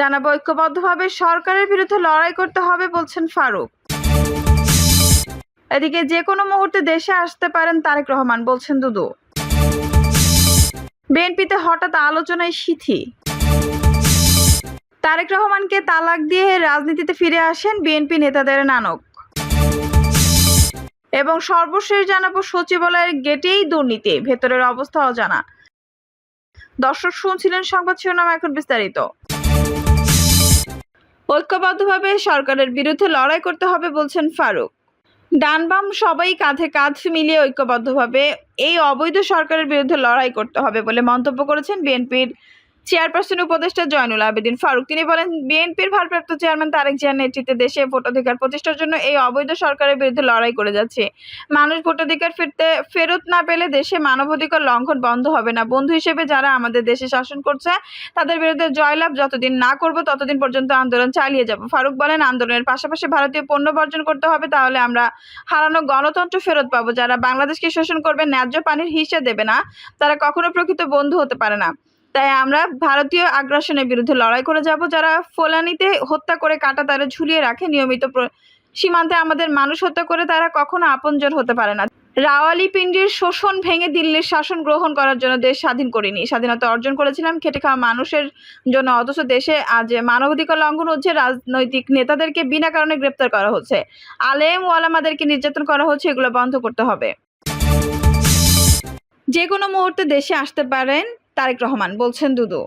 জানাব, ঐক্যবদ্ধভাবে সরকারের বিরুদ্ধে লড়াই করতে হবে বলছেন ফারুক। এদিকে যে কোনো মুহূর্তে দেশে আসতে পারেন তারেক রহমান, বলছেন দুদু। বিএনপিতে হঠাৎ আলোচনায় সিথি তারেক রহমানকে তালাক দিয়ে রাজনীতিতে ফিরে আসেন বিএনপি নেতাদের নানক। এবং সর্বশেষ জানাব, সচিবালয়ের গেটেই দুর্নীতি, ভেতরের অবস্থা অজানা। দর্শক শুনছিলেন সংবাদ শিরোনাম, এখন বিস্তারিত। ঐক্যবদ্ধভাবে সরকারের বিরুদ্ধে লড়াই করতে হবে বলছেন ফারুক। ডানবাম সবাই কাঁধে কাঁধ মিলিয়ে ঐক্যবদ্ধভাবে এই অবৈধ সরকারের বিরুদ্ধে লড়াই করতে হবে বলে মন্তব্য করেছেন বিএনপির চেয়ারপারসন উপদেষ্টা জয়নুল আবেদিন ফারুক। তিনি বলেন, বিএনপির ভারপ্রাপ্ত চেয়ারম্যান তারেক জিয়ার নেতৃত্বে দেশে ভোটাধিকার প্রতিষ্ঠার জন্য এই অবৈধ সরকারের বিরুদ্ধে লড়াই করে যাচ্ছে। মানুষ ভোটাধিকার ফিরতে, ফেরত না পেলে দেশে মানবাধিকার লঙ্ঘন বন্ধ হবে না। বন্ধু হিসেবে যারা আমাদের দেশে শাসন করছে, তাদের বিরুদ্ধে জয়লাভ যতদিন না করব, ততদিন পর্যন্ত আন্দোলন চালিয়ে যাব। ফারুক বলেন, আন্দোলনের পাশাপাশি ভারতীয় পণ্য বর্জন করতে হবে, তাহলে আমরা হারানো গণতন্ত্র ফেরত পাবো। যারা বাংলাদেশকে শোষণ করবে, ন্যায্য পানির হিসা দেবে না। তারা কখনো প্রকৃত বন্ধু হতে পারে না। তাই আমরা ভারতীয় আগ্রাসনের বিরুদ্ধে লড়াই করে যাব। যারা ফোলানিতে হত্যা করে কাটা তারা ঝুলিয়ে রাখে নিয়মিত সীমান্তে আমাদের মানুষ হত্যা করে তারা কখনো আপনজন হতে পারে না। রাওয়ালি রাওয়ালিপিন্ডির শোষণ ভেঙে দিল্লির শাসন গ্রহণ করার জন্য দেশ স্বাধীন করিনি। স্বাধীনতা অর্জন করেছিলাম, খেটে খাওয়া মানুষের জন্য অথচ দেশে আজ মানবাধিকার লঙ্ঘন হচ্ছে, রাজনৈতিক নেতাদেরকে বিনা কারণে গ্রেপ্তার করা হচ্ছে। আলেম ওয়ালামাদেরকে নির্যাতন করা হচ্ছে, এগুলো বন্ধ করতে হবে। যে কোনো মুহূর্তে দেশে আসতে পারেন। তারেক রহমান বলছেন দুদু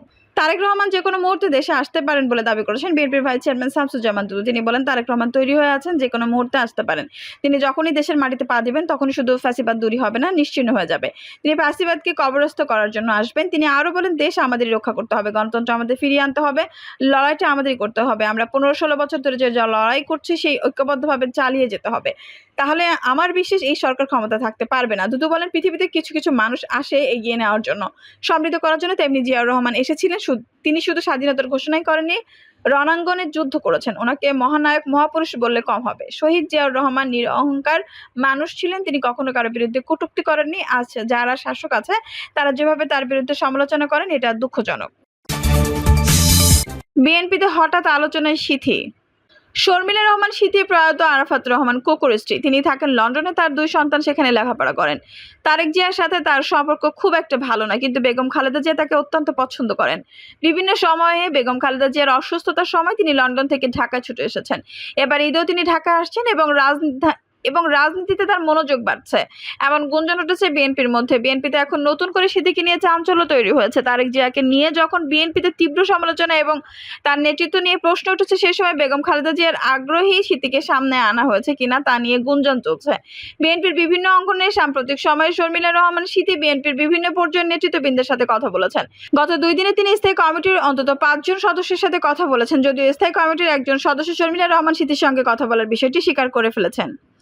তারেক রহমান যে কোনো মুহূর্তে দেশে আসতে পারেন বলে দাবি করেছেন। বিএনপির ভাইস চেয়ারম্যান শামসুজ্জামান দুদু। তিনি বলেন, তারেক রহমান তৈরি হয়ে আছেন, যে কোনো মুহূর্তে আসতে পারেন। তিনি যখনই দেশের মাটিতে পা দিবেন, তখনই শুধু ফ্যাসিবাদ দূরই হবে না, নিশ্চিন্ন হয়ে যাবে। তিনি ফ্যাসিবাদকে কবরস্থ করার জন্য আসবেন। তিনি আরও বলেন, দেশ আমাদের রক্ষা করতে হবে, গণতন্ত্র আমাদের ফিরিয়ে আনতে হবে, লড়াইটা আমাদেরই করতে হবে। আমরা পনেরো ষোলো বছর ধরে যে লড়াই করছি, সেই ঐক্যবদ্ধভাবে চালিয়ে যেতে হবে। তাহলে আমার বিশেষ এই সরকার ক্ষমতা থাকতে পারবে না। দুদু বলেন, পৃথিবীতে কিছু কিছু মানুষ আসে এগিয়ে নেওয়ার জন্য। সমৃদ্ধ করার জন্য তেমনি জিয়াউর রহমান এসেছিলেন তিনি শুধু স্বাধীনতার ঘোষণাই করেনি রণাঙ্গনে যুদ্ধ করেছেন। ওনাকে মহানায়ক, মহাপুরুষ বললে কম হবে। শহীদ জিয়াউর রহমান নির অহংকার মানুষ ছিলেন, তিনি কখনো কারও বিরুদ্ধে কটুক্তি করেননি। আজ যারা শাসক আছে, তারা যেভাবে তার বিরুদ্ধে সমালোচনা করেন, এটা দুঃখজনক। বিএনপিতে হঠাৎ আলোচনায় সিথি। শর্মিলা রহমান শীতে প্রয়াত আরাফাত রহমান কোকর স্ত্রী। তিনি থাকেন লন্ডনে, তার দুই সন্তান সেখানে লেখাপড়া করেন। তারেক জিয়ার সাথে তার সম্পর্ক খুব একটা ভালো না কিন্তু বেগম খালেদা জিয়া তাকে অত্যন্ত পছন্দ করেন। বিভিন্ন সময়ে বেগম খালেদা জিয়ার অসুস্থতার সময় তিনি লন্ডন থেকে ঢাকা ছুটে এসেছেন। এবার ঈদেও তিনি ঢাকা আসছেন এবং রাজনীতি এবং রাজনীতিতে তার মনোযোগ বাড়ছে। এমন গুঞ্জন উঠেছে বিএনপির মধ্যে। বিএনপিতে এখন নতুন করে সিদ্দিকি নিয়ে চাঞ্চল্য তৈরি হয়েছে, তারেক জিয়াকে নিয়ে যখন বিএনপিতে তীব্র সমালোচনা এবং তার নেতৃত্ব নিয়ে প্রশ্ন উঠেছে সেই সময় বেগম খালেদা জিয়ার আগ্রহী স্মৃতিকে সামনে আনা হয়েছে কিনা তা নিয়ে গুঞ্জন চলছে। বিএনপির বিভিন্ন অঙ্গনে সাম্প্রতিক সময়ে শর্মিলা রহমান স্মৃতি বিএনপির বিভিন্ন পর্যায়ের নেতৃত্ববৃন্দের সাথে কথা বলেছেন। গত দুই দিনে তিনি স্থায়ী কমিটির অন্তত পাঁচজন সদস্যের সাথে কথা বলেছেন, যদিও স্থায়ী কমিটির একজন সদস্য শর্মিলা রহমান স্মৃতির সঙ্গে কথা বলার বিষয়টি স্বীকার করে ফেলেছেন।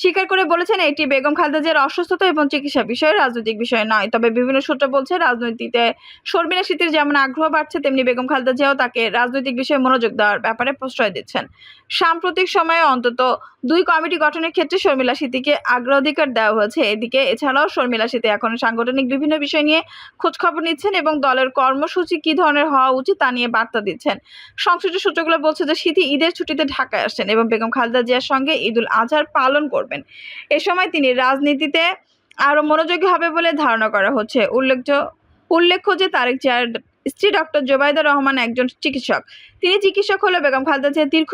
স্বীকার করে বলেছেন এটি বেগম খালেদা জিয়ার অসুস্থতা এবং চিকিৎসা বিষয়ে রাজনৈতিক বিষয় নয়। তবে বিভিন্ন সূত্র বলছে, রাজনীতিতে শর্মিলা স্মৃতির যেমন আগ্রহ বাড়ছে, তেমনি বেগম খালেদা জিয়াও তাকে রাজনৈতিক বিষয়ে মনোযোগ দেওয়ার ব্যাপারে প্রশ্রয় দিচ্ছেন। সাম্প্রতিক সময়ে অন্তত দুই কমিটি গঠনের ক্ষেত্রে শর্মিলা স্মৃতিকে আগ্রাধিকার দেওয়া হয়েছে। এদিকে এছাড়াও শর্মিলা স্মৃতি এখন সাংগঠনিক বিভিন্ন বিষয় নিয়ে খোঁজখবর নিচ্ছেন এবং দলের কর্মসূচি কী ধরনের হওয়া উচিত তা নিয়ে বার্তা দিচ্ছেন। সংশ্লিষ্ট সূত্রগুলো বলছে যে স্মৃতি ঈদের ছুটিতে ঢাকায় আসছেন এবং বেগম খালেদা জিয়ার সঙ্গে ঈদুল আজহার পালন করবেন। এ সময় তিনি রাজনীতিতে আরও মনোযোগী হবে বলে ধারণা করা হচ্ছে। উল্লেখ্য উল্লেখ্য যে তারেক জিয়ার স্ত্রী ডক্টর জোবাইদা রহমান একজন চিকিৎসক। তিনি চিকিৎসক হলেও বেগম খালেদা জিয়া দীর্ঘ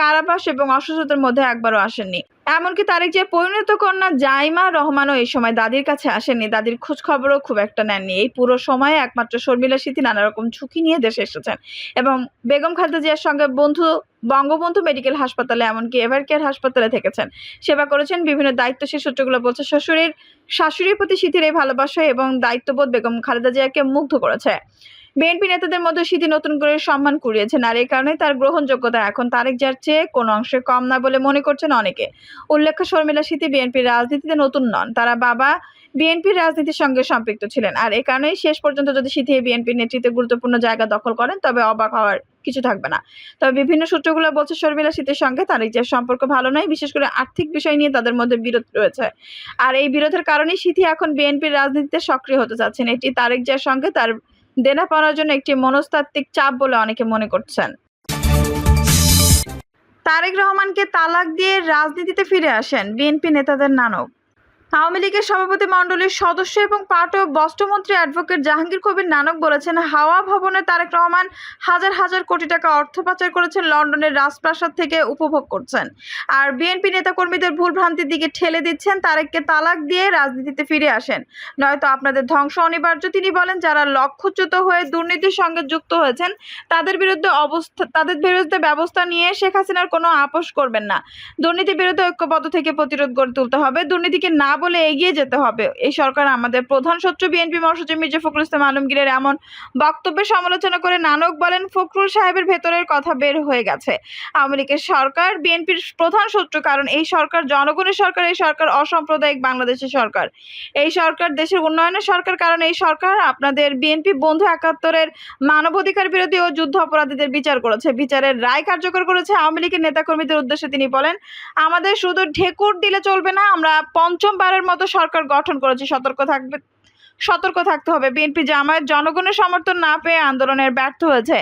কারাবাস এবং অসুস্থতার মধ্যে একবারও আসেননি। এমনকি তারেক জিয়া পরিণত কন্যা জাইমা রহমানও এই সময় দাদির কাছে আসেননি। দাদির খোঁজ খবরও খুব একটা নেননি। এই পুরো সময়ে একমাত্র শর্মিলা স্মৃতি নানা রকম ঝুঁকি নিয়ে দেশে এসেছেন এবং বেগম খালেদা জিয়ার সঙ্গে বন্ধু, বঙ্গবন্ধু মেডিকেল হাসপাতালে এমনকি এভার কেয়ার হাসপাতালে থেকেছেন। সেবা করেছেন বিভিন্ন দায়িত্বশীল সূত্রগুলো বলছে শ্বশুরের, শাশুড়ির প্রতি শীতের এই ভালোবাসা এবং দায়িত্ববোধ বেগম খালেদা জিয়াকে মুগ্ধ করেছে। বিএনপি নেতাদের মধ্যে স্মৃতি নতুন করে সম্মান কুড়িয়েছেন আর এই কারণে তার গ্রহণযোগ্যতা এখন তারেক যার চেয়ে কোনো অংশে কম না বলে মনে করছেন অনেকে। উল্লেখ্য শর্মিলা স্মৃতি বিএনপির রাজনীতিতে নতুন নন, তারা বাবা বিএনপির রাজনীতির সঙ্গে সম্পৃক্ত ছিলেন। আর এ কারণেই শেষ পর্যন্ত যদি স্মৃতি বিএনপির নেতৃত্বে গুরুত্বপূর্ণ জায়গা দখল করেন, তবে অবাক হওয়ার কিছু থাকবে না। তবে বিভিন্ন সূত্রগুলো বলছে শর্মিলা স্মৃতির সঙ্গে তারেক জিয়ার সম্পর্ক ভালো নয়, বিশেষ করে আর্থিক বিষয় নিয়ে তাদের মধ্যে বিরোধ রয়েছে। আর এই বিরোধের কারণেই স্মৃতি এখন বিএনপির রাজনীতিতে সক্রিয় হতে চাচ্ছেন। এটি তারেক জিয়ার সঙ্গে তার দেনা পাওয়ার জন্য একটি মনস্তাত্ত্বিক চাপ বলে অনেকে মনে করছেন। তারেক রহমানকে তালাক দিয়ে রাজনীতিতে ফিরে আসেন বিএনপি নেতাদের নানক। আওয়ামী লীগের সভাপতি মণ্ডলীর সদস্য এবং পাট ও বস্ত্রমন্ত্রী অ্যাডভোকেট জাহাঙ্গীর কবির নানক বলেছেন, হাওয়া ভবনে তারেক রহমান হাজার হাজার কোটি টাকা অর্থ পাচার করেছেন, লন্ডনের রাজপ্রাসাদ থেকে উপভোগ করছেন। আর বিএনপি নেতাকর্মীদের ভুল ভ্রান্তির দিকে ঠেলে দিচ্ছেন, তারেককে তালাক দিয়ে রাজনীতিতে ফিরে আসেন। নয়তো আপনাদের ধ্বংস অনিবার্য, তিনি বলেন, যারা লক্ষ্যচ্যুত হয়ে দুর্নীতির সঙ্গে যুক্ত হয়েছেন, তাদের বিরুদ্ধে অবস্থা, তাদের বিরুদ্ধে ব্যবস্থা নিয়ে শেখ হাসিনার কোনো আপোষ করবেন না। দুর্নীতির বিরুদ্ধে ঐক্যবদ্ধ থেকে প্রতিরোধ গড়ে তুলতে হবে। দুর্নীতিকে না বলে এগিয়ে যেতে হবে। এই সরকার আমাদের প্রধান শত্রু বিএনপি মহাসচিব মির্জা ফখরুল ইসলাম আলমগীরের এমন বক্তব্যের সমালোচনা করে নানক বলেন, ফখরুল সাহেবের ভেতরের কথা বের হয়ে গেছে। আওয়ামী লীগের সরকার বিএনপির প্রধান শত্রু, কারণ এই সরকার জনগণের সরকার, এই সরকার অসাম্প্রদায়িক বাংলাদেশের সরকার। এই সরকার দেশের উন্নয়নের সরকার, কারণ এই সরকার আপনাদের বিএনপি বন্ধু একাত্তরের মানবাধিকার বিরোধী ও যুদ্ধ অপরাধীদের বিচার করেছে। বিচারের রায় কার্যকর করেছে আওয়ামী লীগের নেতাকর্মীদের উদ্দেশ্যে তিনি বলেন, আমাদের শুধু ঢেকুর দিলে চলবে না, আমরা পঞ্চমবারের মতো সরকার গঠন করেছে। সতর্ক থাকবে, সতর্ক থাকতে হবে। বিএনপি জামায়াত জনগণের সমর্থন না পেয়ে আন্দোলনের ব্যর্থ হয়েছে।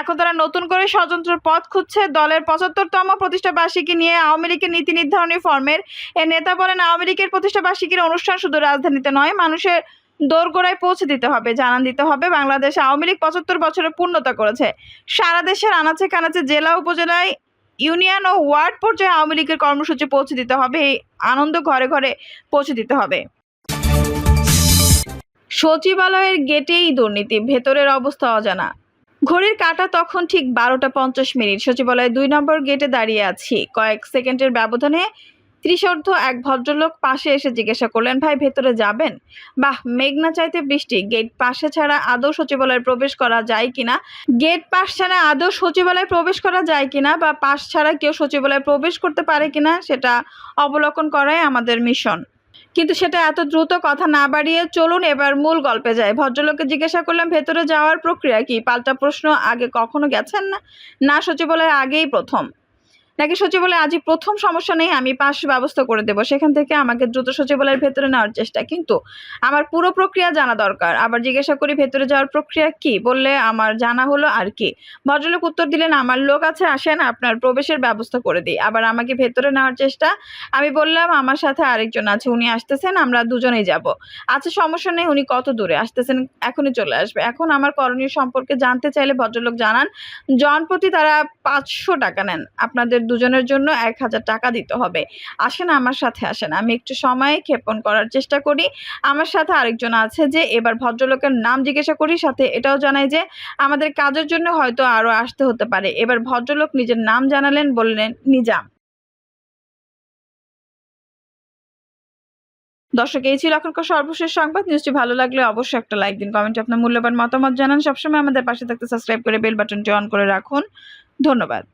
এখন তারা নতুন করে স্বতন্ত্র পথ খুঁজছে। দলের পঁচাত্তরতম প্রতিষ্ঠাবার্ষিকী নিয়ে আওয়ামী লীগের নীতি নির্ধারণী ফর্মের এ নেতা বলেন, আওয়ামী লীগের প্রতিষ্ঠাবার্ষিকীর অনুষ্ঠান শুধু রাজধানীতে নয়, মানুষের দোরগোড়ায় পৌঁছে দিতে হবে। জানান দিতে হবে, বাংলাদেশ আওয়ামী লীগ পঁচাত্তর বছরে পূর্ণতা করেছে। সারা দেশের আনাচে কানাচে জেলা, উপজেলায় ইউনিয়ন ও ওয়ার্ড পর্যায়ে আওয়ামী লীগের কর্মসূচি পৌঁছে দিতে হবে। এই আনন্দ ঘরে ঘরে পৌঁছে দিতে হবে। সচিবালয়ের গেটেই দুর্নীতি, ভেতরের অবস্থা অজানা। ঘড়ির কাটা তখন ঠিক বারোটা পঞ্চাশ মিনিট। সচিবালয়ে দুই নম্বর গেটে দাঁড়িয়ে আছি। কয়েক সেকেন্ডের ব্যবধানে ত্রিশর্ধ এক ভদ্রলোক পাশে এসে জিজ্ঞাসা করলেন, ভাই, ভেতরে যাবেন? বাহ, মেঘনা চাইতে বৃষ্টি। গেট পাশে ছাড়া আদৌ সচিবালয়ে প্রবেশ করা যায় কিনা? গেট পাশ ছাড়া আদৌ সচিবালয়ে প্রবেশ করা যায় কিনা বা পাশ ছাড়া কেউ সচিবালয়ে প্রবেশ করতে পারে কিনা, সেটা অবলোকন করাই আমাদের মিশন। কিন্তু সেটা এত দ্রুত কথা না বাড়িয়ে চলুন এবার মূল গল্পে যাই। ভদ্রলোককে জিজ্ঞাসা করলাম, ভেতরে যাওয়ার প্রক্রিয়া কি? পাল্টা প্রশ্ন, আগে কখনো গেছেন না? না, সচিবালয়ে আগেই প্রথম। নাকি সচিবালয়ে আজই প্রথম সমস্যা নেই, আমি পাশ ব্যবস্থা করে দেবো। সেখান থেকে আমাকে দ্রুত সচিবালয়ের ভেতরে নেওয়ার চেষ্টা। কিন্তু আমার পুরো প্রক্রিয়া জানা দরকার। আবার জিজ্ঞাসা করি, ভেতরে যাওয়ার প্রক্রিয়া কি? বললে, আমার জানা হলো আর কি। ভদ্রলোক উত্তর দিলেন, আমার লোক আছে, আসেন, আপনার প্রবেশের ব্যবস্থা করে দিই। আবার আমাকে ভেতরে নেওয়ার চেষ্টা, আমি বললাম, আমার সাথে আরেকজন আছে, উনি আসতেছেন, আমরা দুজনেই যাব। আচ্ছা সমস্যা নেই, উনি কত দূরে? আসতেছেন, এখনই চলে আসবে। এখন আমার করণীয় সম্পর্কে জানতে চাইলে ভদ্রলোক জানান, জনপ্রতি তারা পাঁচশো টাকা নেন। আপনাদের দুজনের জন্য এক হাজার টাকা দিতে হবে। আসেন আমার সাথে আসেন। আমি একটু সময় ক্ষেপণ করার চেষ্টা করি। আমার সাথে আরেকজন আছে যে এবার ভদ্রলোকের নাম জিজ্ঞাসা করি, সাথে এটাও জানাই যে আমাদের কাজের জন্য হয়তো আরও আসতে হতে পারে। এবার ভদ্রলোক নিজের নাম জানালেন, বললেন, নিজাম। দর্শক, এই ছিল এখনকার সর্বশেষ সংবাদ। নিউজটি ভালো লাগলে অবশ্যই একটা লাইক দিন, কমেন্টে আপনার মূল্যবান মতামত জানান। সবসময় আমাদের পাশে থাকতে সাবস্ক্রাইব করে বেল বাটনটি অন করে রাখুন। ধন্যবাদ।